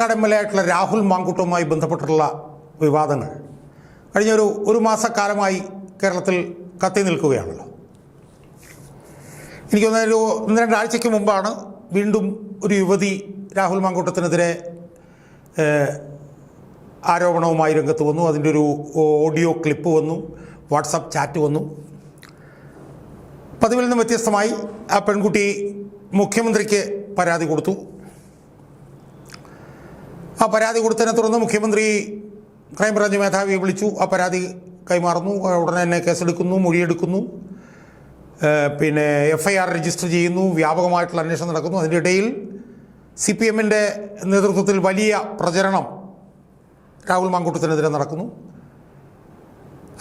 കടമലയായിട്ടുള്ള രാഹുൽ മാങ്കൂട്ടവുമായി ബന്ധപ്പെട്ടുള്ള വിവാദങ്ങൾ. കഴിഞ്ഞ ഒരു ഒരു മാസക്കാലമായി കേരളത്തിൽ കത്തി നിൽക്കുകയാണല്ലോ. എനിക്കൊന്ന് ഒരു ഒന്ന് രണ്ടാഴ്ചയ്ക്ക് മുമ്പാണ് വീണ്ടും ഒരു യുവതി രാഹുൽ മാങ്കൂട്ടത്തിനെതിരെ ആരോപണവുമായി രംഗത്ത് വന്നു. അതിന്റെ ഒരു ഓഡിയോ ക്ലിപ്പ് വന്നു വാട്സപ്പ് ചാറ്റ് വന്നു. പതിവിൽ നിന്നും വ്യത്യസ്തമായി ആ പെൺകുട്ടി മുഖ്യമന്ത്രിക്ക് പരാതി കൊടുത്തു. ആ പരാതി കൊടുത്തതിനെ തുടർന്ന് മുഖ്യമന്ത്രി ക്രൈംബ്രാഞ്ച് മേധാവിയെ വിളിച്ചു. ആ പരാതി കൈമാറുന്നു. ഉടനെ തന്നെ കേസെടുക്കുന്നു മൊഴിയെടുക്കുന്നു. പിന്നെ എഫ് ഐ ആർ രജിസ്റ്റർ ചെയ്യുന്നു. വ്യാപകമായിട്ടുള്ള അന്വേഷണം നടക്കുന്നു. അതിന്റെ ഇടയിൽ സി പി എമ്മിന്റെ നേതൃത്വത്തിൽ വലിയ പ്രചരണം രാഹുൽ മാങ്കൂട്ടത്തിനെതിരെ നടക്കുന്നു.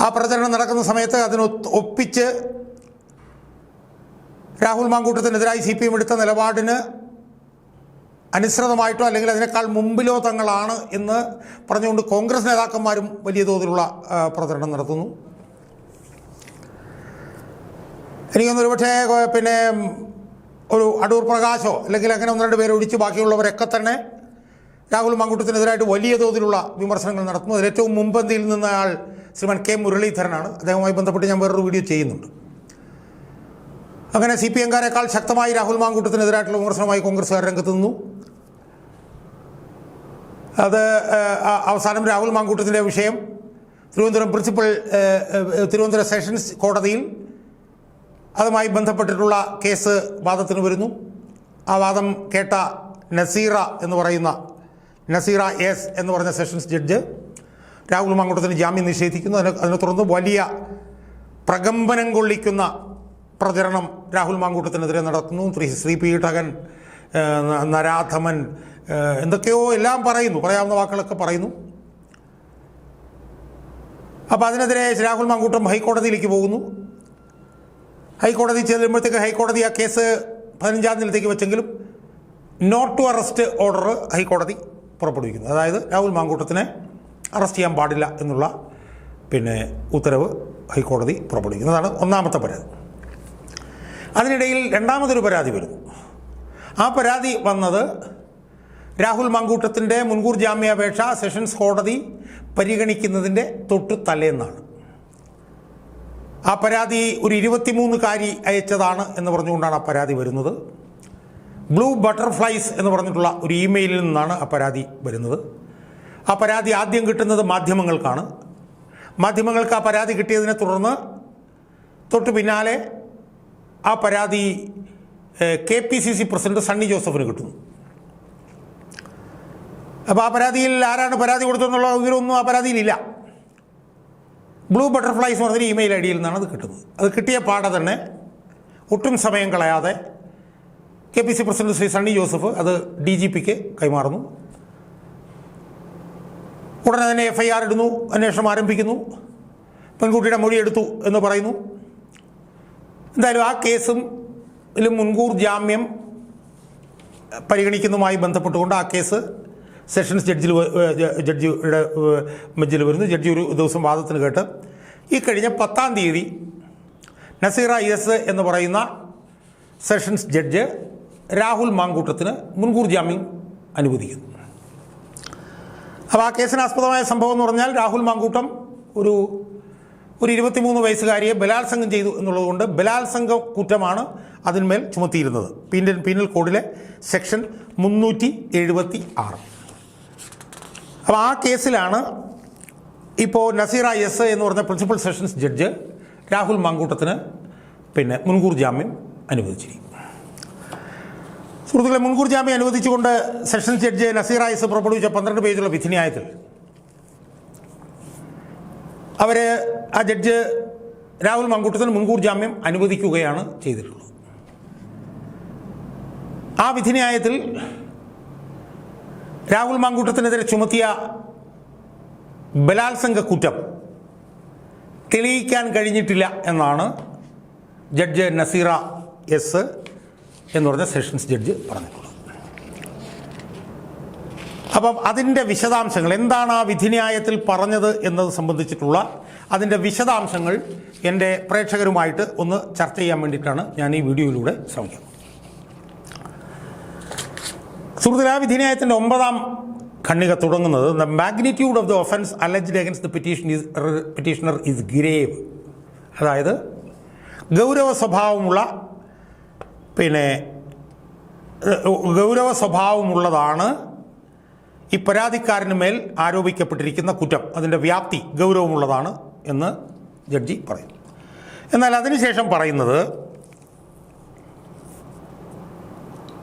ആ പ്രചരണം നടക്കുന്ന സമയത്ത് അതിന് ഒപ്പിച്ച് രാഹുൽ മാങ്കൂട്ടത്തിനെതിരായി സി പി എം എടുത്ത നിലപാടിന് അനുസൃതമായിട്ടോ അല്ലെങ്കിൽ അതിനേക്കാൾ മുമ്പിലോ തങ്ങളാണ് എന്ന് പറഞ്ഞുകൊണ്ട് കോൺഗ്രസ് നേതാക്കന്മാരും വലിയ തോതിലുള്ള പ്രചരണം നടത്തുന്നു. എനിക്കൊന്ന് ഒരുപക്ഷേ പിന്നെ ഒരു അടൂർ പ്രകാശോ അല്ലെങ്കിൽ അങ്ങനെ ഒന്ന് രണ്ട് പേരെ ഒഴിച്ച് ബാക്കിയുള്ളവരൊക്കെ തന്നെ രാഹുൽ മാങ്കൂട്ടത്തിനെതിരായിട്ട് വലിയ തോതിലുള്ള വിമർശനങ്ങൾ നടത്തുന്നു. അതിൽ ഏറ്റവും മുമ്പന്തിയിൽ നിന്ന ആൾ ശ്രീമാൻ കെ മുരളീധരനാണ്. അദ്ദേഹവുമായി ബന്ധപ്പെട്ട് ഞാൻ വേറൊരു വീഡിയോ ചെയ്യുന്നുണ്ട്. അങ്ങനെ സി പി എംകാരെക്കാൾ ശക്തമായി രാഹുൽ മാങ്കൂട്ടത്തിനെതിരായിട്ടുള്ള വിമർശനമായി കോൺഗ്രസ്സുകാർ രംഗത്ത് നിന്നു. അത് അവസാനം രാഹുൽ മാങ്കൂട്ടത്തിന്റെ വിഷയം. തിരുവനന്തപുരം പ്രിൻസിപ്പൽ തിരുവനന്തപുരം സെഷൻസ് കോടതിയിൽ അതുമായി ബന്ധപ്പെട്ടിട്ടുള്ള കേസ് വാദത്തിന് വരുന്നു. ആ വാദം കേട്ട നസീറ എന്ന് പറയുന്ന നസീറ എസ് എന്ന് പറഞ്ഞ സെഷൻസ് ജഡ്ജ് രാഹുൽ മാങ്കൂട്ടത്തിന് ജാമ്യം നിഷേധിക്കുന്നു. അതിനെ അതിനെ തുടർന്ന് വലിയ പ്രകമ്പനം കൊള്ളിക്കുന്ന പ്രചരണം രാഹുൽ മാങ്കൂട്ടത്തിനെതിരെ നടത്തുന്നു. ശ്രീ പീഠകൻ നരാധമൻ എന്തൊക്കെയോ എല്ലാം പറയുന്നു. പറയാവുന്ന വാക്കുകളൊക്കെ പറയുന്നു. അപ്പോൾ അതിനെതിരെ രാഹുൽ മാങ്കൂട്ടം ഹൈക്കോടതിയിലേക്ക് പോകുന്നു. ഹൈക്കോടതി ചെല്ലുമ്പോഴത്തേക്ക് ഹൈക്കോടതി ആ കേസ് പതിനഞ്ചാം തീയതിയിലേക്ക് വെച്ചെങ്കിലും നോട്ട് ടു അറസ്റ്റ് ഓർഡർ ഹൈക്കോടതി പുറപ്പെടുവിക്കുന്നു. അതായത് രാഹുൽ മാങ്കൂട്ടത്തിനെ അറസ്റ്റ് ചെയ്യാൻ പാടില്ല എന്നുള്ള പിന്നെ ഉത്തരവ് ഹൈക്കോടതി പുറപ്പെടുവിക്കുന്നതാണ് ഒന്നാമത്തെ പരാതി. അതിനിടയിൽ രണ്ടാമതൊരു പരാതി വരുന്നു. ആ പരാതി വന്നത് രാഹുൽ മാങ്കൂട്ടത്തിന്റെ മുൻകൂർ ജാമ്യാപേക്ഷ സെഷൻസ് കോടതി പരിഗണിക്കുന്നതിന്റെ തൊട്ടു തലേന്നാണ് ആ പരാതി ഒരു ഇരുപത്തിമൂന്നുകാരി അയച്ചതാണ് എന്ന് പറഞ്ഞുകൊണ്ടാണ് ആ പരാതി വരുന്നത്. ബ്ലൂ ബട്ടർഫ്ലൈസ് എന്ന് പറഞ്ഞിട്ടുള്ള ഒരു ഇമെയിലിൽ നിന്നാണ് ആ പരാതി വരുന്നത്. ആ പരാതി ആദ്യം കിട്ടുന്നത് മാധ്യമങ്ങൾക്കാണ്. മാധ്യമങ്ങൾക്ക് ആ പരാതി കിട്ടിയതിനെ തുടർന്ന് തൊട്ട് പിന്നാലെ ആ പരാതി K P C C president Sunny ജോസഫിന് കിട്ടുന്നു. അപ്പോൾ ആ പരാതിയിൽ ആരാണ് പരാതി കൊടുത്തതെന്നുള്ള വിവരമൊന്നും ആ പരാതിയിലില്ല. ബ്ലൂ ബട്ടർഫ്ലൈസ് എന്ന് പറഞ്ഞൊരു ഇമെയിൽ ഐ ഡിയിൽ നിന്നാണ് അത് കിട്ടുന്നത്. അത് കിട്ടിയ പാടെ തന്നെ ഒട്ടും സമയം കളയാതെ K P C president Shri Sunny Joseph അത് ഡി ജി പിക്ക് കൈമാറുന്നു. ഉടനെ തന്നെ എഫ് ഐ ആർ ഇടുന്നു അന്വേഷണം ആരംഭിക്കുന്നു. പെൺകുട്ടിയുടെ മൊഴി എടുത്തു എന്ന് പറയുന്നു. എന്തായാലും ആ കേസും മുൻകൂർ ജാമ്യം പരിഗണിക്കുന്നതുമായി ബന്ധപ്പെട്ടുകൊണ്ട് ആ കേസ് സെഷൻസ് ജഡ്ജിൽ ജഡ്ജിയുടെ ബെഞ്ചിൽ വരുന്നു. ജഡ്ജി ഒരു ദിവസം വാദത്തിന് കേട്ട് ഈ കഴിഞ്ഞ പത്താം തീയതി നസീറ എസ് എന്ന് പറയുന്ന സെഷൻസ് ജഡ്ജ് രാഹുൽ മാങ്കൂട്ടത്തിന് മുൻകൂർ ജാമ്യം അനുവദിക്കുന്നു. അപ്പോൾ ആ കേസിന് ആസ്പദമായ സംഭവം എന്ന് പറഞ്ഞാൽ രാഹുൽ മാങ്കൂട്ടം ഒരു ഒരു ഇരുപത്തിമൂന്ന് വയസ്സുകാരിയെ ബലാത്സംഗം ചെയ്തു എന്നുള്ളതുകൊണ്ട് ബലാത്സംഗ കുറ്റമാണ് അതിന്മേൽ ചുമത്തിയിരുന്നത്. പീനൽ പീനൽ കോഡിലെ സെക്ഷൻ മുന്നൂറ്റി എഴുപത്തി ആറ്. അപ്പോൾ ആ കേസിലാണ് ഇപ്പോൾ നസീറ എസ് എന്ന് പറഞ്ഞ പ്രിൻസിപ്പൽ സെഷൻസ് ജഡ്ജ് രാഹുൽ മാങ്കൂട്ടത്തിന് പിന്നെ മുൻകൂർ ജാമ്യം അനുവദിച്ചിരിക്കും സുഹൃത്തുക്കളെ മുൻകൂർ ജാമ്യം അനുവദിച്ചുകൊണ്ട് സെഷൻസ് ജഡ്ജ് നസീറ എസ് പുറപ്പെടുവിച്ച പന്ത്രണ്ട് പേജുള്ള വിധിന്യായത്തിൽ അവർ ആ ജഡ്ജ് രാഹുൽ മങ്കൂട്ടത്തിന് മുൻകൂർ ജാമ്യം അനുവദിക്കുകയാണ് ചെയ്തിട്ടുള്ളത്. ആ വിധിന്യായത്തിൽ രാഹുൽ മാങ്കൂട്ടത്തിനെതിരെ ചുമത്തിയ ബലാത്സംഗ കുറ്റം തെളിയിക്കാൻ കഴിഞ്ഞിട്ടില്ല എന്നാണ് ജഡ്ജ് നസീറ എസ് എന്ന് പറഞ്ഞ സെഷൻസ് ജഡ്ജ് പറഞ്ഞിട്ടുള്ളത്. അപ്പം അതിന്റെ വിശദാംശങ്ങൾ എന്താണ് ആ വിധിന്യായത്തിൽ പറഞ്ഞത് എന്നത് സംബന്ധിച്ചിട്ടുള്ള അതിന്റെ വിശദാംശങ്ങൾ എന്റെ പ്രേക്ഷകരുമായിട്ട് ഒന്ന് ചർച്ച ചെയ്യാൻ വേണ്ടിയിട്ടാണ് ഞാൻ ഈ വീഡിയോയിലൂടെ ശ്രമിക്കുന്നത്. സുഹൃത്തുക്കളെ ആ വിധിന്യായത്തിന്റെ ഒമ്പതാം ഖണ്ണിക തുടങ്ങുന്നത് the magnitude of the offence alleged against the petition is petitioner is grave അതായത് ഗൗരവ സ്വഭാവമുള്ള പിന്നെ ഗൗരവ സ്വഭാവമുള്ളതാണ് ഈ പരാതിക്കാരന് മേൽ ആരോപിക്കപ്പെട്ടിരിക്കുന്ന കുറ്റം. അതിന്റെ വ്യാപ്തി ഗൗരവമുള്ളതാണ് എന്ന് ജഡ്ജി പറയും. എന്നാൽ അതിനുശേഷം പറയുന്നത്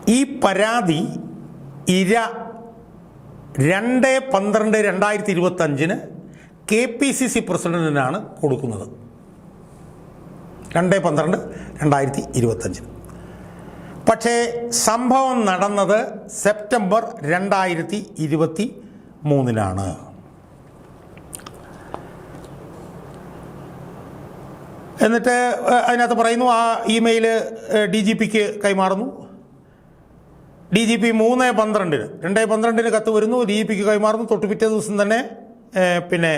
ഈ പരാതി ഇര രണ്ട് പന്ത്രണ്ട് രണ്ടായിരത്തി ഇരുപത്തഞ്ചിന് കെ പി സി സി പ്രസിഡന്റിനാണ് കൊടുക്കുന്നത്. രണ്ട് പന്ത്രണ്ട് രണ്ടായിരത്തി ഇരുപത്തഞ്ചിന് പക്ഷേ സംഭവം നടന്നത് സെപ്റ്റംബർ രണ്ടായിരത്തി ഇരുപത്തി മൂന്നിനാണ് എന്നിട്ട് അതിനകത്ത് പറയുന്നു ആ ഇമെയിൽ ഡി ജി പിക്ക് കൈമാറുന്നു. ഡി ജി പി മൂന്ന് പന്ത്രണ്ടിന് രണ്ട് പന്ത്രണ്ടിന് കത്ത് വരുന്നു. ഡി ജി പിക്ക് കൈമാറുന്നു. തൊട്ട് പിറ്റേ ദിവസം തന്നെ പിന്നെ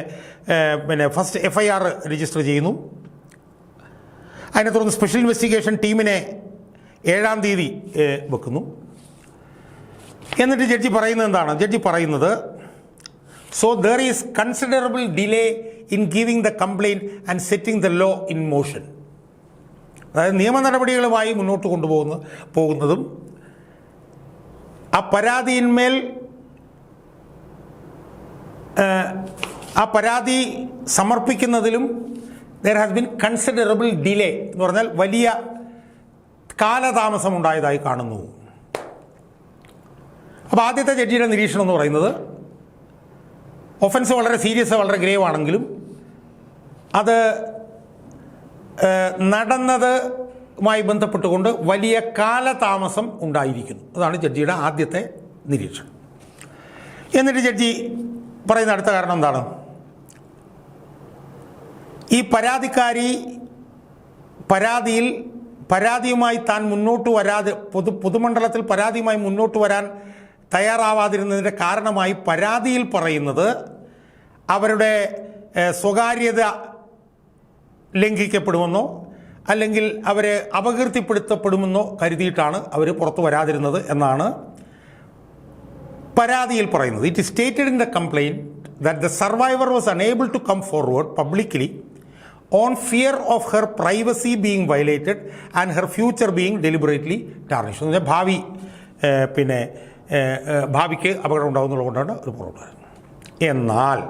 പിന്നെ first F I R register ചെയ്യുന്നു. അതിനെ തുടർന്ന് സ്പെഷ്യൽ ഇൻവെസ്റ്റിഗേഷൻ ടീമിനെ ഏഴാം തീയതി വെക്കുന്നു. എന്നിട്ട് ജഡ്ജി പറയുന്നത് എന്താണ്? ജഡ്ജി പറയുന്നത് so there is considerable delay in giving the complaint and setting the law in motion അതായത് നിയമ നടപടികളുമായി മുന്നോട്ട് കൊണ്ടുപോകുന്ന പോകുന്നതും ആ പരാതിയിന്മേൽ ആ പരാതി സമർപ്പിക്കുന്നതിലും there has been considerable delay എന്ന് പറഞ്ഞാൽ വലിയ കാലതാമസം ഉണ്ടായതായി കാണുന്നു. അപ്പോൾ ആദ്യത്തെ ജഡ്ജിയുടെ നിരീക്ഷണം എന്ന് പറയുന്നത് ഒഫൻസ് വളരെ സീരിയസ് വളരെ ഗ്രേവ് ആണെങ്കിലും അത് ഏഹ്, നടന്നതുമായി ബന്ധപ്പെട്ടുകൊണ്ട് വലിയ കാലതാമസം ഉണ്ടായിരിക്കുന്നു. അതാണ് ജഡ്ജിയുടെ ആദ്യത്തെ നിരീക്ഷണം. എന്നിട്ട് ജഡ്ജി പറയുന്ന അടുത്ത കാരണം എന്താണ്? ഈ പരാതിക്കാരി പരാതിയിൽ പരാതിയുമായി താൻ മുന്നോട്ട് വരാതെ പൊതു പൊതുമണ്ഡലത്തിൽ പരാതിയുമായി മുന്നോട്ട് വരാൻ തയ്യാറാവാതിരുന്നതിന്റെ കാരണമായി പരാതിയിൽ പറയുന്നത് അവരുടെ സ്വകാര്യത ലംഘിക്കപ്പെടുമെന്നോ അല്ലെങ്കിൽ അവരെ അപകീർത്തിപ്പെടുത്തപ്പെടുമെന്നോ കരുതിയിട്ടാണ് അവർ പുറത്തു വരാതിരുന്നത് എന്നാണ് പരാതിയിൽ പറയുന്നത്. It stated in the complaint that the survivor was unable to come forward publicly on fear of her privacy being violated and her future being deliberately tarnish എന്ന് പറഞ്ഞാൽ ഭാവി പിന്നെ ഭാവിക്ക് അപകടം ഉണ്ടാകുന്നുള്ളതുകൊണ്ടാണ് കൊണ്ടാണ് പുറത്തു എന്നാൽ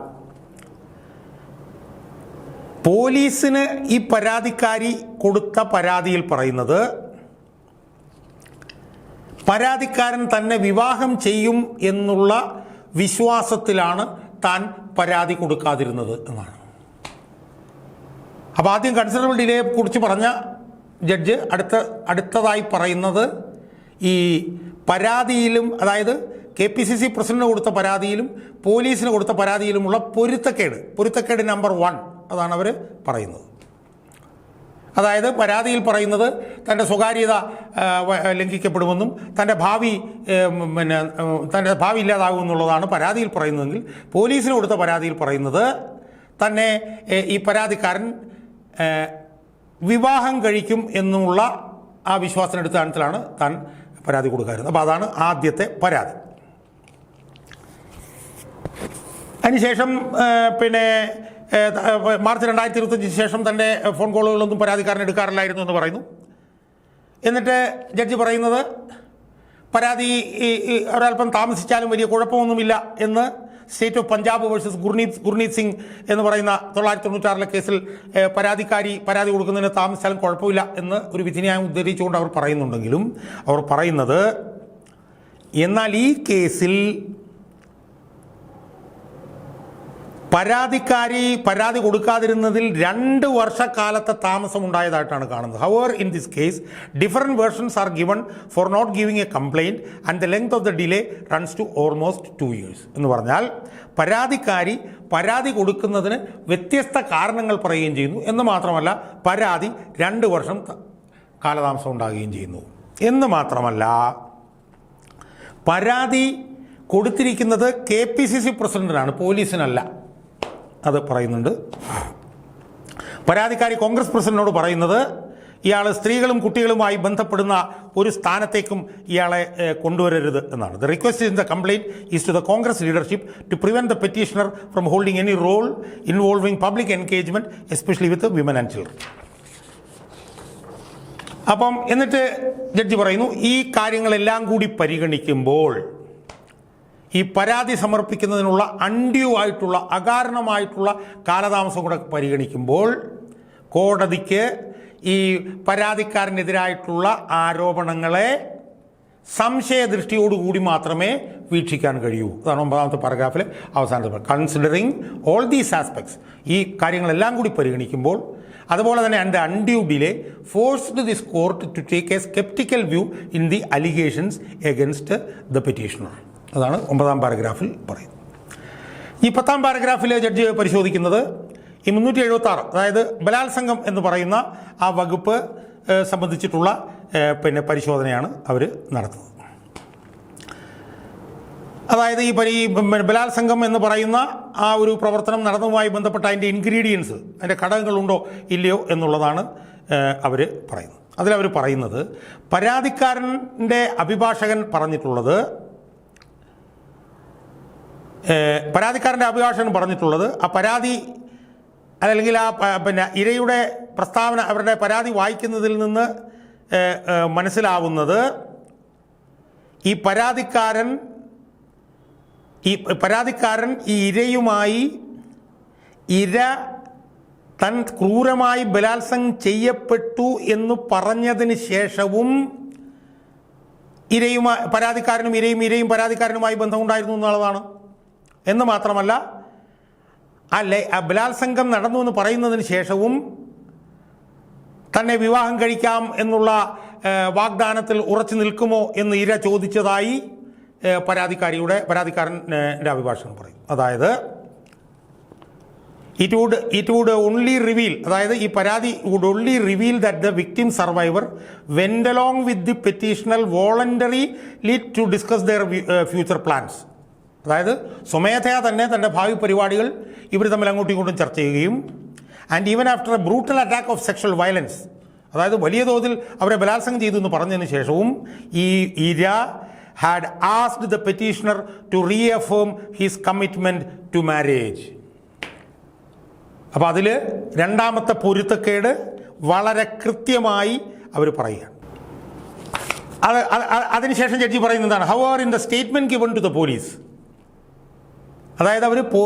പോലീസിന് ഈ പരാതിക്കാരി കൊടുത്ത പരാതിയിൽ പറയുന്നത് പരാതിക്കാരൻ തന്നെ വിവാഹം ചെയ്യും എന്നുള്ള വിശ്വാസത്തിലാണ് താൻ പരാതി കൊടുക്കാതിരുന്നത് എന്നാണ്. അപ്പോൾ ആദ്യം കൺസിഡറബിൾ ഡിലേയെ കുറിച്ച് പറഞ്ഞ ജഡ്ജ് അടുത്ത അടുത്തതായി പറയുന്നത് ഈ പരാതിയിലും അതായത് കെ പി സി സി പ്രസിഡന്റിന് കൊടുത്ത പരാതിയിലും പോലീസിന് കൊടുത്ത പരാതിയിലുമുള്ള പൊരുത്തക്കേട്. പൊരുത്തക്കേട് നമ്പർ വൺ. അതാണ് അവർ പറയുന്നത്. അതായത് പരാതിയിൽ പറയുന്നത് തന്റെ സ്വകാര്യത ലംഘിക്കപ്പെടുമെന്നും തന്റെ ഭാവി പിന്നെ തന്റെ ഭാവി ഇല്ലാതാകും എന്നുള്ളതാണ് പരാതിയിൽ പറയുന്നതെങ്കിൽ പോലീസിന് കൊടുത്ത പരാതിയിൽ പറയുന്നത് തന്നെ ഈ പരാതിക്കാരൻ വിവാഹം കഴിക്കും എന്നുള്ള ആ വിശ്വാസത്തിനടുത്ത അടിസ്ഥാനത്തിലാണ് താൻ പരാതി കൊടുക്കാറുണ്ട് അപ്പോൾ അതാണ് ആദ്യത്തെ പരാതി. അതിനുശേഷം പിന്നെ മാർച്ച് രണ്ടായിരത്തി ഇരുപത്തഞ്ചിന് ശേഷം തന്നെ ഫോൺ കോളുകളൊന്നും പരാതിക്കാരൻ എടുക്കാറില്ലായിരുന്നു എന്ന് പറയുന്നു. എന്നിട്ട് ജഡ്ജി പറയുന്നത് പരാതി ഈ താമസിച്ചാലും വലിയ കുഴപ്പമൊന്നുമില്ല എന്ന് State of Punjab versus Gurneet Gurneet Singh എന്ന് പറയുന്ന തൊള്ളായിരത്തി തൊണ്ണൂറ്റാറിലെ കേസിൽ പരാതിക്കാരി പരാതി കൊടുക്കുന്നതിന് താമസിച്ചാലും കുഴപ്പമില്ല എന്ന് ഒരു വിധിന്യായം ഉദ്ധരിച്ചുകൊണ്ട് അവർ പറയുന്നുണ്ടെങ്കിലും അവർ പറയുന്നത് എന്നാൽ ഈ കേസിൽ പരാതിക്കാരി പരാതി കൊടുക്കാതിരുന്നതിൽ രണ്ട് വർഷക്കാലത്തെ താമസം ഉണ്ടായതായിട്ടാണ് കാണുന്നത്. However in this case different versions are given for not giving a complaint and the length of the delay runs to almost two years എന്ന് പറഞ്ഞാൽ പരാതിക്കാരി പരാതി കൊടുക്കുന്നതിന് വ്യത്യസ്ത കാരണങ്ങൾ പറയുകയും ചെയ്യുന്നു. എന്ന് മാത്രമല്ല പരാതി രണ്ട് വർഷം കാലതാമസം ഉണ്ടാകുകയും ചെയ്യുന്നു. എന്ന് മാത്രമല്ല പരാതി കൊടുത്തിരിക്കുന്നത് കെ പി സി സി പ്രസിഡന്റിനാണ് പോലീസിനല്ല. അത് പറയുന്നുണ്ട്. പരാതിക്കാരി കോൺഗ്രസ് പ്രസിഡന്റിനോട് പറയുന്നത് ഇയാൾ സ്ത്രീകളും കുട്ടികളുമായി ബന്ധപ്പെടുന്ന ഒരു സ്ഥാനത്തേക്കും ഇയാളെ കൊണ്ടുവരരുത് എന്നാണ്. The request in the complaint is to the Congress leadership to prevent the petitioner from holding any role involving public engagement especially with women and children അപ്പം എന്നിട്ട് ജഡ്ജി പറയുന്നു ഈ കാര്യങ്ങളെല്ലാം കൂടി പരിഗണിക്കുമ്പോൾ ഈ പരാതി സമർപ്പിക്കുന്നതിനുള്ള അൺഡ്യൂ ആയിട്ടുള്ള അകാരണമായിട്ടുള്ള കാലതാമസം കൂടെ പരിഗണിക്കുമ്പോൾ കോടതിക്ക് ഈ പരാതിക്കാരനെതിരായിട്ടുള്ള ആരോപണങ്ങളെ സംശയദൃഷ്ടിയോടുകൂടി മാത്രമേ വീക്ഷിക്കാൻ കഴിയൂ. അതാണ് ഒമ്പതാമത്തെ പാരഗ്രാഫിൽ അവസാനത്തെ കൺസിഡറിങ് ഓൾ ദീസ് ആസ്പെക്ട്സ് ഈ കാര്യങ്ങളെല്ലാം കൂടി പരിഗണിക്കുമ്പോൾ അതുപോലെ തന്നെ എന്റെ undue delay forced this court to take a sceptical view in the allegations against the petitioner അതാണ് ഒമ്പതാം പാരഗ്രാഫിൽ പറയുന്നത്. ഈ പത്താം പാരഗ്രാഫിലെ ജഡ്ജി പരിശോധിക്കുന്നത് ഈ മുന്നൂറ്റി എഴുപത്തി ആറ് അതായത് ബലാത്സംഗം എന്ന് പറയുന്ന ആ വകുപ്പ് സംബന്ധിച്ചിട്ടുള്ള പിന്നെ പരിശോധനയാണ് അവർ നടത്തുന്നത്. അതായത് ഈ പരി ബലാത്സംഗം എന്ന് പറയുന്ന ആ ഒരു പ്രവർത്തനം നടന്നതുമായി ബന്ധപ്പെട്ട അതിന്റെ ഇൻഗ്രീഡിയൻസ് അതിന്റെ ഘടകങ്ങളുണ്ടോ ഇല്ലയോ എന്നുള്ളതാണ് അവർ പറയുന്നത്. അതിലവർ പറയുന്നത് പരാതിക്കാരന്റെ അഭിഭാഷകൻ പറഞ്ഞിട്ടുള്ളത് പരാതിക്കാരന്റെ അഭിഭാഷകൻ പറഞ്ഞിട്ടുള്ളത് ആ പരാതി അല്ലെങ്കിൽ ആ പിന്നെ ഇരയുടെ പ്രസ്താവന അവരുടെ പരാതി വായിക്കുന്നതിൽ നിന്ന് മനസ്സിലാവുന്നത് ഈ പരാതിക്കാരൻ ഈ പരാതിക്കാരൻ ഈ ഇരയുമായി ഇര തൻ ക്രൂരമായി ബലാത്സംഗം ചെയ്യപ്പെട്ടു എന്ന് പറഞ്ഞതിന് ശേഷവും ഇരയുമായി പരാതിക്കാരനും ഇരയും ഇരയും പരാതിക്കാരനുമായി ബന്ധമുണ്ടായിരുന്നു എന്നുള്ളതാണ്. എന്ന് മാത്രമല്ല ആ ലൈ ബലാത്സംഗം നടന്നു എന്ന് പറയുന്നതിന് ശേഷവും തന്നെ വിവാഹം കഴിക്കാം എന്നുള്ള വാഗ്ദാനത്തിൽ ഉറച്ചു നിൽക്കുമോ എന്ന് ഇര ചോദിച്ചതായി പരാതിക്കാരിയുടെ പരാതിക്കാരന്റെ അഭിഭാഷകൻ പറയും. അതായത് it would it would only reveal അതായത് ഈ പരാതി would only reveal that the victim survivor went along with the petitioner lead to discuss their future plans അതായത് സ്വമേധയാ തന്നെ തന്റെ ഭാവി പരിപാടികൾ ഇവർ തമ്മിൽ അങ്ങോട്ടും ഇങ്ങോട്ടും ചർച്ച ചെയ്യുകയും and even after a brutal attack of sexual violence അതായത് വലിയ തോതിൽ അവരെ ബലാത്സംഗം ചെയ്തു എന്ന് പറഞ്ഞതിന് ശേഷവും ഈ ഇര had asked the petitioner to reaffirm his commitment to marriage അപ്പോൾ അതിൽ രണ്ടാമത്തെ പൊരുത്തക്കേട് വളരെ കൃത്യമായി അവർ പറയുകയാണ്. അത് അത് അത് അതിനുശേഷം ജഡ്ജി പറയുന്നതാണ് how are in the statement given to the police അതായത് അവർ പോ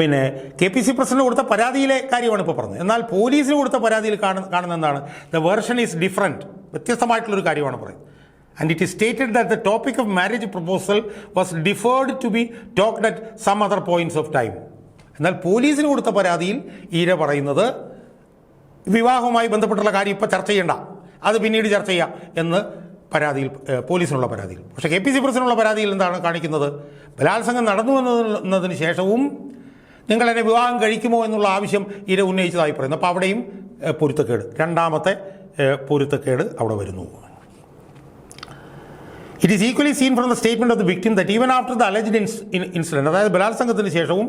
പിന്നെ കെ പി സി പ്രസിഡന്റ് കൊടുത്ത പരാതിയിലെ കാര്യമാണ് ഇപ്പോൾ പറഞ്ഞത്. എന്നാൽ പോലീസിന് കൊടുത്ത പരാതിയിൽ കാണുന്ന എന്താണ് ദ വേർഷൻ ഈസ് ഡിഫറെന്റ് വ്യത്യസ്തമായിട്ടുള്ളൊരു കാര്യമാണ് പറയുന്നത്. And it is stated that the topic of marriage proposal was deferred to be talked at some other points of time എന്നാൽ പോലീസിന് കൊടുത്ത പരാതിയിൽ ഈര പറയുന്നത് വിവാഹവുമായി ബന്ധപ്പെട്ടുള്ള കാര്യം ഇപ്പോൾ ചർച്ച ചെയ്യണ്ട. അത് പിന്നീട് ചർച്ച ചെയ്യാം എന്ന് പരാതിയിൽ പോലീസിനുള്ള പരാതിയിൽ. പക്ഷേ കെ പി സി പ്രസിനുള്ള പരാതിയിൽ എന്താണ് കാണിക്കുന്നത്? ബലാത്സംഗം നടന്നു വന്നതിന് ശേഷവും നിങ്ങൾ എന്നെ വിവാഹം കഴിക്കുമോ എന്നുള്ള ആവശ്യം ഇര ഉന്നയിച്ചതായി പറയുന്നു. അപ്പോൾ അവിടെയും പൊരുത്തക്കേട്. രണ്ടാമത്തെ പൊരുത്തക്കേട് അവിടെ വരുന്നു. It is equally seen from the statement of the victim that even after the alleged incident അതായത് ബലാത്സംഗത്തിന് ശേഷവും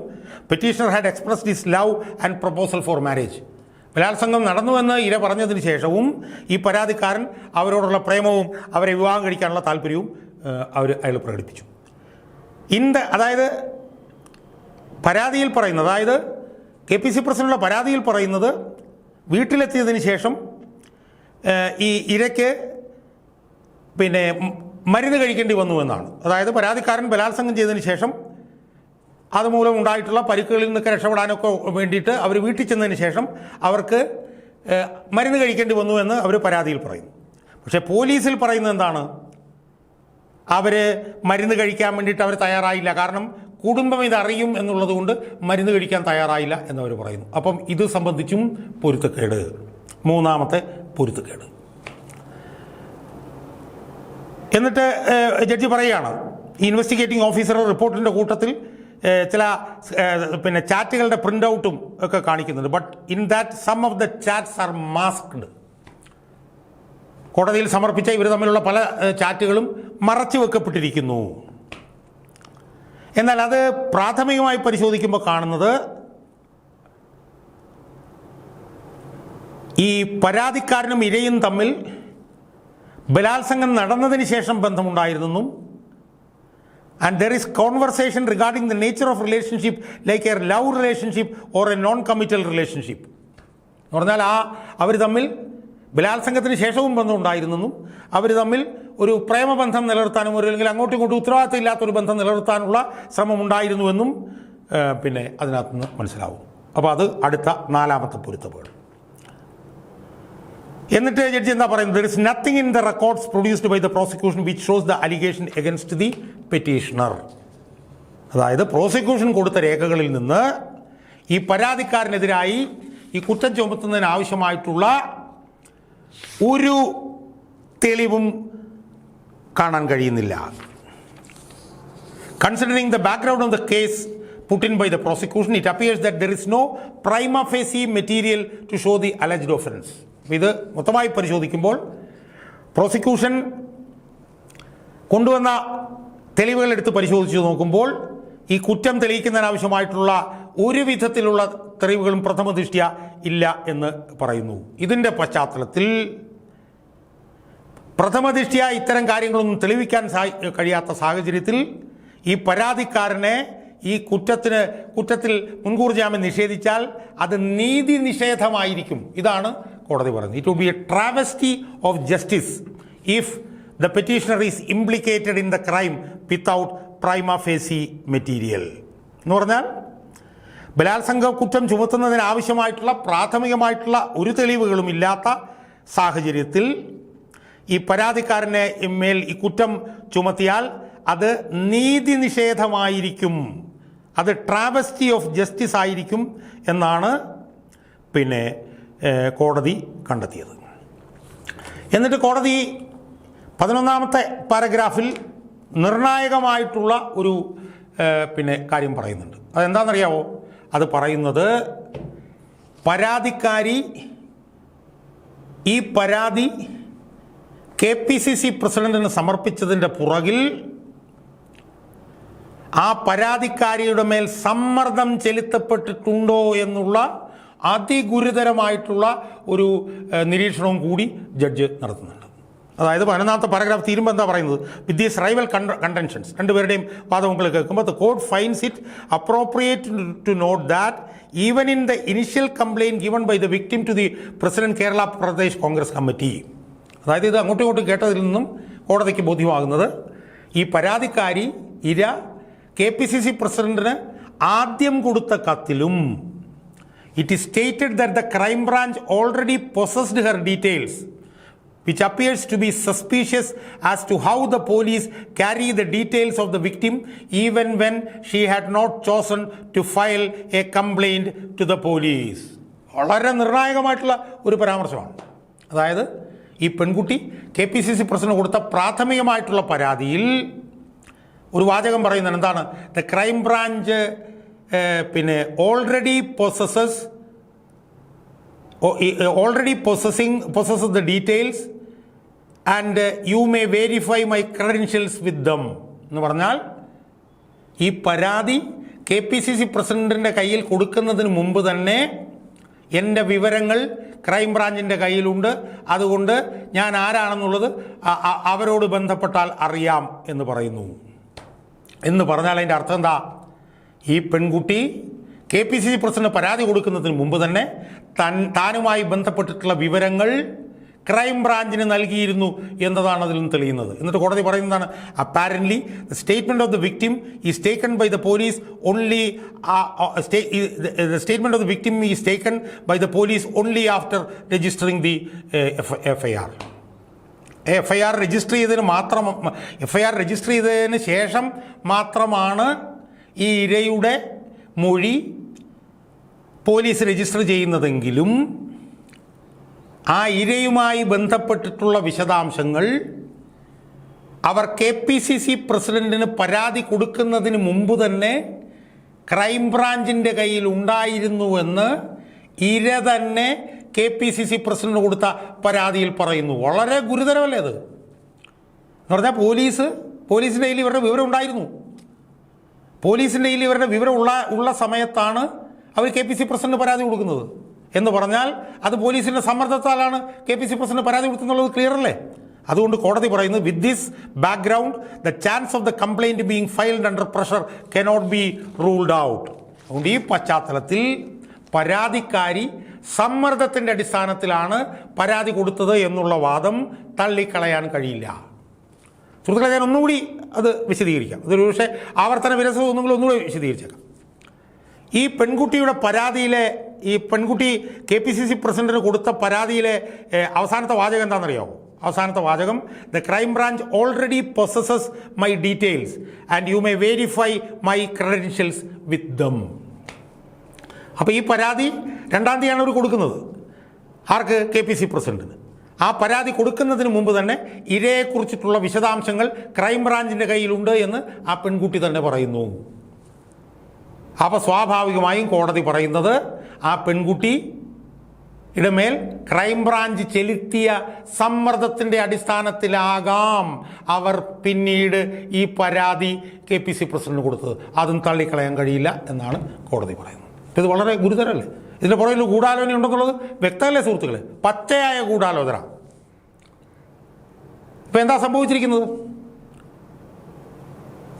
petitioner had expressed his love and proposal for marriage ബലാത്സംഗം നടന്നുവെന്ന് ഇര പറഞ്ഞതിന് ശേഷവും ഈ പരാതിക്കാരൻ അവരോടുള്ള പ്രേമവും അവരെ വിവാഹം കഴിക്കാനുള്ള താല്പര്യവും അവർ അയാൾ പ്രകടിപ്പിച്ചു. ദ അതായത് പരാതിയിൽ പറയുന്നത് അതായത് കെ പി സി പ്രസിഡന്റുള്ള പരാതിയിൽ പറയുന്നത് വീട്ടിലെത്തിയതിന് ശേഷം ഈ ഇരയ്ക്ക് പിന്നെ മരുന്ന് കഴിക്കേണ്ടി വന്നു എന്നാണ്. അതായത് പരാതിക്കാരൻ ബലാത്സംഗം ചെയ്തതിന് ശേഷം അതുമൂലം ഉണ്ടായിട്ടുള്ള പരിക്കുകളിൽ നിന്നൊക്കെ രക്ഷപ്പെടാനൊക്കെ വേണ്ടിയിട്ട് അവർ വീട്ടിൽ ചെന്നതിന് ശേഷം അവർക്ക് മരുന്ന് കഴിക്കേണ്ടി വന്നു എന്ന് അവർ പരാതിയിൽ പറയുന്നു. പക്ഷേ പോലീസിൽ പറയുന്നത് എന്താണ്? അവർ മരുന്ന് കഴിക്കാൻ വേണ്ടിയിട്ട് അവർ തയ്യാറായില്ല. കാരണം കുടുംബം ഇതറിയും അറിയും എന്നുള്ളത് കൊണ്ട് മരുന്ന് കഴിക്കാൻ തയ്യാറായില്ല എന്നവർ പറയുന്നു. അപ്പം ഇത് സംബന്ധിച്ചും പൊരുത്തക്കേട്. മൂന്നാമത്തെ പൊരുത്തക്കേട്. എന്നിട്ട് ജഡ്ജി പറയുകയാണ് ഇൻവെസ്റ്റിഗേറ്റിംഗ് ഓഫീസറുടെ റിപ്പോർട്ടിന്റെ കൂട്ടത്തിൽ ചില പിന്നെ ചാറ്റുകളുടെ പ്രിന്റ് ഔട്ടും ഒക്കെ കാണിക്കുന്നുണ്ട്. But in that some of the chats are masked കോടതിയിൽ സമർപ്പിച്ച ഇവർ തമ്മിലുള്ള പല ചാറ്റുകളും മറച്ചു വെക്കപ്പെട്ടിരിക്കുന്നു എന്നാൽ അത് പ്രാഥമികമായി പരിശോധിക്കുമ്പോൾ കാണുന്നത് ഈ പരാതിക്കാരനും ഇരയും തമ്മിൽ ബലാത്സംഗം നടന്നതിന് ശേഷം ബന്ധമുണ്ടായിരുന്നെന്നും and there is conversation regarding the nature of relationship like a love relationship or a non committal relationship എന്ന് പറഞ്ഞാൽ ആ അവർ തമ്മിൽ ബലാത്സംഗത്തിന് ശേഷവും ബന്ധമുണ്ടായിരുന്നെന്നും അവർ തമ്മിൽ ഒരു പ്രേമബന്ധം നിലനിർത്താനും ഒരു അല്ലെങ്കിൽ അങ്ങോട്ടും ഇങ്ങോട്ടും ഉത്തരവാദിത്തം ഇല്ലാത്തൊരു ബന്ധം നിലനിർത്താനുള്ള ശ്രമം ഉണ്ടായിരുന്നുവെന്നും പിന്നെ അതിനകത്ത് നിന്ന് മനസ്സിലാവും. അപ്പോൾ അത് അടുത്ത നാലാമത്തെ പൊരുത്തപ്പാട് എന്നിട്ട് ജഡ്ജി എന്താ പറയുന്നത്? There is nothing in the records produced by the prosecution which shows the allegation against the petitioner അതായത് പ്രോസിക്യൂഷൻ കൊടുത്ത രേഖകളിൽ നിന്ന് ഈ പരാതിക്കാരനെതിരായി ഈ കുറ്റം ചുമത്തുന്നതിന് ആവശ്യമായിട്ടുള്ള ഒരു തെളിവും കാണാൻ കഴിയുന്നില്ല considering the background of the case put in by the prosecution, it appears that there is no prima facie material to show the alleged offense. ഇത് മൊത്തമായി പരിശോധിക്കുമ്പോൾ പ്രോസിക്യൂഷൻ കൊണ്ടുവന്ന തെളിവുകൾ എടുത്ത് പരിശോധിച്ച് നോക്കുമ്പോൾ ഈ കുറ്റം തെളിയിക്കുന്നതിനാവശ്യമായിട്ടുള്ള ഒരു വിധത്തിലുള്ള തെളിവുകളും പ്രഥമ ദൃഷ്ട്യ ഇല്ല എന്ന് പറയുന്നു ഇതിന്റെ പശ്ചാത്തലത്തിൽ പ്രഥമ ദൃഷ്ട്യ ഇത്തരം കാര്യങ്ങളൊന്നും തെളിവിക്കാൻ കഴിയാത്ത സാഹചര്യത്തിൽ ഈ പരാതിക്കാരനെ ഈ കുറ്റത്തിന് കുറ്റത്തിൽ മുൻകൂർ ജാമ്യം നിഷേധിച്ചാൽ അത് നീതി നിഷേധമായിരിക്കും. ഇതാണ് കോടതി പറയുന്നത് it will be a travesty of justice if the petitioner is implicated in the crime without prima facie material എന്ന് പറഞ്ഞാൽ ബലാത്സംഗ കുറ്റം ചുമത്തുന്നതിന് ആവശ്യമായിട്ടുള്ള പ്രാഥമികമായിട്ടുള്ള ഒരു തെളിവുകളും ഇല്ലാത്ത സാഹചര്യത്തിൽ ഈ പരാതിക്കാരനെ മേൽ ഈ കുറ്റം ചുമത്തിയാൽ അത് നീതി നിഷേധമായിരിക്കും. അത് ട്രാവസ്റ്റി ഓഫ് ജസ്റ്റിസ് ആയിരിക്കും എന്നാണ് പിന്നെ കോടതി കണ്ടെത്തിയത്. എന്നിട്ട് കോടതി പതിനൊന്നാമത്തെ പാരഗ്രാഫിൽ നിർണായകമായിട്ടുള്ള ഒരു പിന്നെ കാര്യം പറയുന്നുണ്ട്. അതെന്താണെന്നറിയാവോ? അത് പറയുന്നത് പരാതിക്കാരി ഈ പരാതി കെ പി സി സി പ്രസിഡന്റിന് സമർപ്പിച്ചതിന്റെ പുറകിൽ ആ പരാതിക്കാരിയുടെ മേൽ സമ്മർദ്ദം ചെലുത്തപ്പെട്ടിട്ടുണ്ടോ എന്നുള്ള അതിഗുരുതരമായിട്ടുള്ള ഒരു നിരീക്ഷണവും കൂടി ജഡ്ജ് നടത്തുന്നുണ്ട്. അതായത് പതിനൊന്നാമത്തെ പാരഗ്രാഫ് തീരുമ്പോൾ എന്താ പറയുന്നത്? വിത്ത് ദീസ് റൈവൽ കണ്ടൻഷൻസ് രണ്ടുപേരുടെയും വാദങ്ങൾ കേൾക്കുമ്പോൾ the court finds it appropriate to note that even in the initial complaint given by the victim to the president Kerala Pradesh Congress committee അതായത് ഇത് അങ്ങോട്ടും ഇങ്ങോട്ടും കേട്ടതിൽ നിന്നും കോടതിക്ക് ബോധ്യമാകുന്നത് ഈ പരാതിക്കാരി ഇര കെ പി സി സി പ്രസിഡന്റിന് ആദ്യം കൊടുത്ത കത്തിലും it is stated that the crime branch already possessed her details which appears to be suspicious as to how the police carry the details of the victim even when she had not chosen to file a complaint to the police വളരെ നിർണായകമായിട്ടുള്ള ഒരു പരാമർശമാണ്. അതായത് ഈ പെൺകുട്ടി K P C C president കൊടുത്ത പ്രാഥമികമായിട്ടുള്ള പരാതിയിൽ ഒരു വാചകം പറയുന്നത് എന്താണ്? ദ ക്രൈം ബ്രാഞ്ച് പിന്നെ already possesses already possessing possess the details and you may verify my credentials with them എന്ന് പറഞ്ഞാൽ ഈ പരാതി കെ പി സി സി പ്രസിഡന്റിന്റെ കയ്യിൽ കൊടുക്കുന്നതിന് മുമ്പ് തന്നെ എന്റെ വിവരങ്ങൾ ക്രൈം ബ്രാഞ്ചിന്റെ കയ്യിലുണ്ട്. അതുകൊണ്ട് ഞാൻ ആരാണെന്നുള്ളത് അവരോട് ബന്ധപ്പെട്ടാൽ അറിയാം എന്ന് പറയുന്നു. എന്ന് പറഞ്ഞാൽ അതിന്റെ അർത്ഥം എന്താ? ഈ പെൺകുട്ടി K P C C president പരാതി കൊടുക്കുന്നതിന് മുമ്പ് തന്നെ തൻ താനുമായി ബന്ധപ്പെട്ടിട്ടുള്ള വിവരങ്ങൾ ക്രൈം ബ്രാഞ്ചിന് നൽകിയിരുന്നു എന്നതാണ് അതിൽ നിന്ന് തെളിയുന്നത്. എന്നിട്ട് കോടതി പറയുന്നതാണ് apparently the statement of the victim is taken by the police only statement of the victim is taken by the police only after registering the F I R F I R register ചെയ്തതിന് മാത്രം F I R register ചെയ്തതിന് ശേഷം മാത്രമാണ് ഈ ഇരയുടെ മൊഴി police register ചെയ്യുന്നതെങ്കിലും ആ ഇരയുമായി ബന്ധപ്പെട്ടിട്ടുള്ള വിശദാംശങ്ങൾ അവർ കെ പി സി സി പ്രസിഡന്റിന് പരാതി കൊടുക്കുന്നതിന് മുമ്പ് തന്നെ ക്രൈംബ്രാഞ്ചിന്റെ കയ്യിൽ ഉണ്ടായിരുന്നുവെന്ന് ഇര തന്നെ K P C C president കൊടുത്ത പരാതിയിൽ പറയുന്നു. വളരെ ഗുരുതരമല്ലേ അത്? എന്ന് പറഞ്ഞാൽ പോലീസ് പോലീസിന്റെ കയ്യിൽ ഇവരുടെ വിവരം ഉണ്ടായിരുന്നു. പോലീസിന്റെ കയ്യിൽ ഇവരുടെ വിവരം ഉള്ള ഉള്ള സമയത്താണ് അവർ കെ പി സി പ്രസിഡന്റ് പരാതി കൊടുക്കുന്നത്. എന്ന് പറഞ്ഞാൽ അത് പോലീസിന്റെ സമ്മർദ്ദത്താലാണ് കെ പി സി പ്രസിഡന്റ് പരാതി കൊടുത്തെന്നുള്ളത് ക്ലിയർ അല്ലേ? അതുകൊണ്ട് കോടതി പറയുന്നത് with this background the chance of the complaint being filed under pressure cannot be ruled out അതുകൊണ്ട് ഈ പശ്ചാത്തലത്തിൽ പരാതിക്കാരി സമ്മർദ്ദത്തിന്റെ അടിസ്ഥാനത്തിലാണ് പരാതി കൊടുത്തത് എന്നുള്ള വാദം തള്ളിക്കളയാൻ കഴിയില്ല. സുഹൃത്തുക്കളെ ഞാൻ ഒന്നുകൂടി അത് വിശദീകരിക്കാം. അതൊരു പക്ഷേ ആവർത്തന വിരസത ഒന്നുകൂടി ഒന്നുകൂടി വിശദീകരിച്ചേക്കാം. ഈ പെൺകുട്ടിയുടെ പരാതിയിലെ ഈ പെൺകുട്ടി കെ പി സി സി പ്രസിഡന്റിന് കൊടുത്ത പരാതിയിലെ അവസാനത്തെ വാചകം എന്താണെന്നറിയാമോ അവസാനത്തെ വാചകം the crime branch already possesses my details and you may verify my credentials with them അപ്പോൾ ഈ പരാതി രണ്ടാം തീയതിയാണ് അവർ കൊടുക്കുന്നത്. ആർക്ക്? കെ പി സി പ്രസിഡന്റിന്. ആ പരാതി കൊടുക്കുന്നതിന് മുമ്പ് തന്നെ ഇരയെക്കുറിച്ചിട്ടുള്ള വിശദാംശങ്ങൾ ക്രൈം ക്രൈംബ്രാഞ്ചിന്റെ കയ്യിലുണ്ട് എന്ന് ആ പെൺകുട്ടി തന്നെ പറയുന്നു. അപ്പോൾ സ്വാഭാവികമായും കോടതി പറയുന്നത് ആ പെൺകുട്ടി ഇടമേൽ ക്രൈംബ്രാഞ്ച് ചെലുത്തിയ സമ്മർദ്ദത്തിന്റെ അടിസ്ഥാനത്തിലാകാം അവർ പിന്നീട് ഈ പരാതി കെ പി സി പ്രസിഡന്റ് കൊടുത്തത്. അതും തള്ളിക്കളയാൻ കഴിയില്ല എന്നാണ് കോടതി പറയുന്നത്. ഇത് വളരെ ഗുരുതരമല്ലേ? ഇതിന്റെ പുറകിൽ ഗൂഢാലോചന ഉണ്ടെന്നുള്ളത് വ്യക്തമല്ലേ സുഹൃത്തുക്കളെ? പച്ചയായ ഗൂഢാലോചന. ഇപ്പം എന്താ സംഭവിച്ചിരിക്കുന്നത്?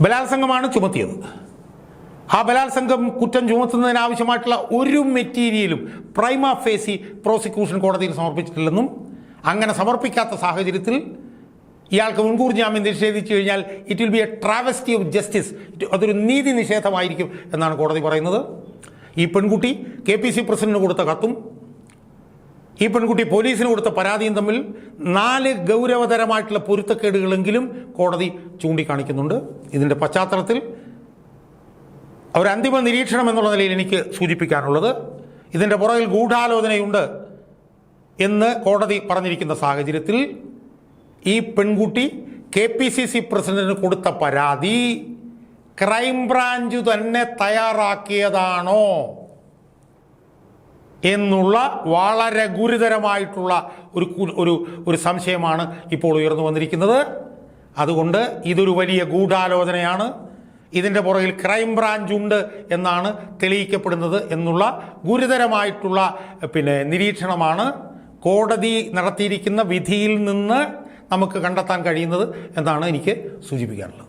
ബലാത്സംഗമാണ് ചുമത്തിയത്. ആ ബലാത്സംഗം കുറ്റം ചുമത്തുന്നതിനാവശ്യമായിട്ടുള്ള ഒരു മെറ്റീരിയലും പ്രൈമ ഫേസി പ്രോസിക്യൂഷൻ കോടതിയിൽ സമർപ്പിച്ചിട്ടില്ലെന്നും അങ്ങനെ സമർപ്പിക്കാത്ത സാഹചര്യത്തിൽ ഇയാൾക്ക് മുൻകൂർ ജാമ്യം നിഷേധിച്ചു കഴിഞ്ഞാൽ it will be a travesty of justice അതൊരു നീതി നിഷേധമായിരിക്കും എന്നാണ് കോടതി പറയുന്നത്. ഈ പെൺകുട്ടി കെ പി സി പ്രസിഡന്റിന് കൊടുത്ത കത്തും ഈ പെൺകുട്ടി പോലീസിന് കൊടുത്ത പരാതിയും തമ്മിൽ നാല് ഗൗരവതരമായിട്ടുള്ള പൊരുത്തക്കേടുകളെങ്കിലും കോടതി ചൂണ്ടിക്കാണിക്കുന്നുണ്ട്. ഇതിന്റെ പശ്ചാത്തലത്തിൽ ഒരു അന്തിമ നിരീക്ഷണം എന്നുള്ള നിലയിൽ എനിക്ക് സൂചിപ്പിക്കാനുള്ളത് ഇതിന്റെ പുറകിൽ ഗൂഢാലോചനയുണ്ട് എന്ന് കോടതി പറഞ്ഞിരിക്കുന്ന സാഹചര്യത്തിൽ ഈ പെൺകുട്ടി കെ പി സി സി പ്രസിഡന്റിന് കൊടുത്ത പരാതി ക്രൈംബ്രാഞ്ച് തന്നെ തയ്യാറാക്കിയതാണോ എന്നുള്ള വളരെ ഗുരുതരമായിട്ടുള്ള ഒരു ഒരു ഒരു സംശയമാണ് ഇപ്പോൾ ഉയർന്നു വന്നിരിക്കുന്നത്. അതുകൊണ്ട് ഇതൊരു വലിയ ഗൂഢാലോചനയാണ്. ഇതിന്റെ പുറകിൽ ക്രൈംബ്രാഞ്ച് ഉണ്ട് എന്നാണ് തെളിയിക്കപ്പെടുന്നത് എന്നുള്ള ഗുരുതരമായിട്ടുള്ള പിന്നെ നിരീക്ഷണമാണ് കോടതി നടത്തിയിരിക്കുന്ന വിധിയിൽ നിന്ന് നമുക്ക് കണ്ടെത്താൻ കഴിയുന്നത് എന്നാണ് എനിക്ക് സൂചിപ്പിക്കാനുള്ളത്.